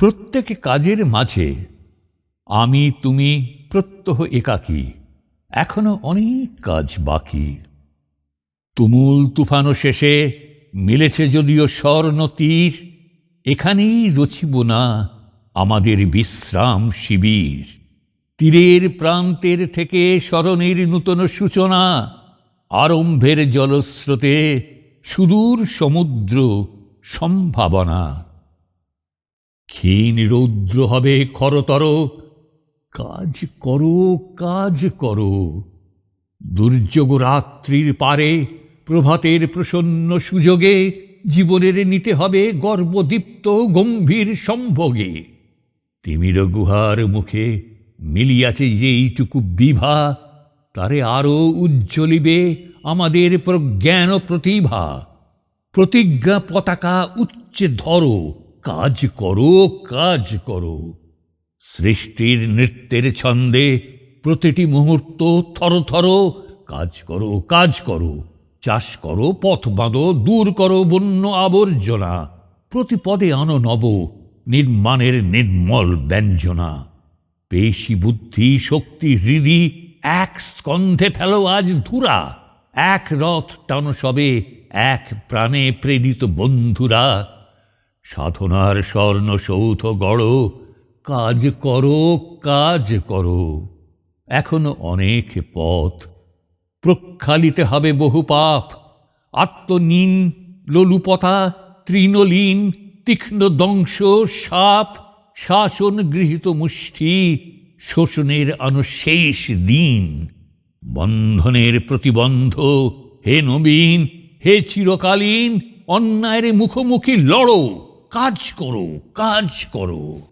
প্রত্যেক কাজের মাঝে আমি, তুমি প্রত্যহ একাকী। এখনও অনেক কাজ বাকি। তুমুল তুফানো শেষে মিলেছে যদিও স্বর্ণ তীর, এখানেই রচিব না আমাদের বিশ্রাম শিবির। তীরের প্রান্তের থেকে স্মরণের নূতন সূচনা, আরম্ভের জলস্রোতে সুদূর সমুদ্র সম্ভাবনা। ক্ষীণ রৌদ্র হবে খরতর কাজ করো কাজ করো। দুর্যোগ রাত্রির পারে, প্রভাতের প্রসন্ন সুযোগে, জীবনের নিতে হবে গর্বদীপ্ত, গম্ভীর সম্ভোগে। তিমির গুহার মুখে মিলিয়াছে যেইটুকু বিভা, তারে আরও উজ্জ্বলিবে আমাদের প্রজ্ঞান প্রতিভা। প্রতিজ্ঞা পতাকা উচ্চে ধরো। কাজ করো কাজ করো। সৃষ্টির নৃত্যের ছন্দে প্রতিটি মুহূর্ত থর থর। কাজ করো কাজ করো। চাষ করো, পথ বাঁধো, দূর করো বন্য আবর্জনা। প্রতি পদে আনো নব নির্মাণের নির্মল ব্যঞ্জনা। পেশি বুদ্ধি, শক্তি, হৃদি, এক স্কন্ধে ফেলো আজ ধুরা। এক রথ টানো সবে, এক প্রাণে প্রেরিত বন্ধুরা। সাধনার স্বর্ণ সৌধ গড়, কাজ করো কাজ করো। এখনও অনেক পথ। প্রক্ষালিতে হবে বহু পাপ। আত্মনীন, লোলুপথা, তৃণলীন, তীক্ষ্ণ দংশ সাপ, শাসন গৃহীত মুষ্টি, শোষণের অনশেষ দিন। বন্ধনের প্রতিবন্ধ, হে নবীন, হে চিরকালীন, অন্যায়ের মুখোমুখি লড়ো। কাজ করো কাজ করো।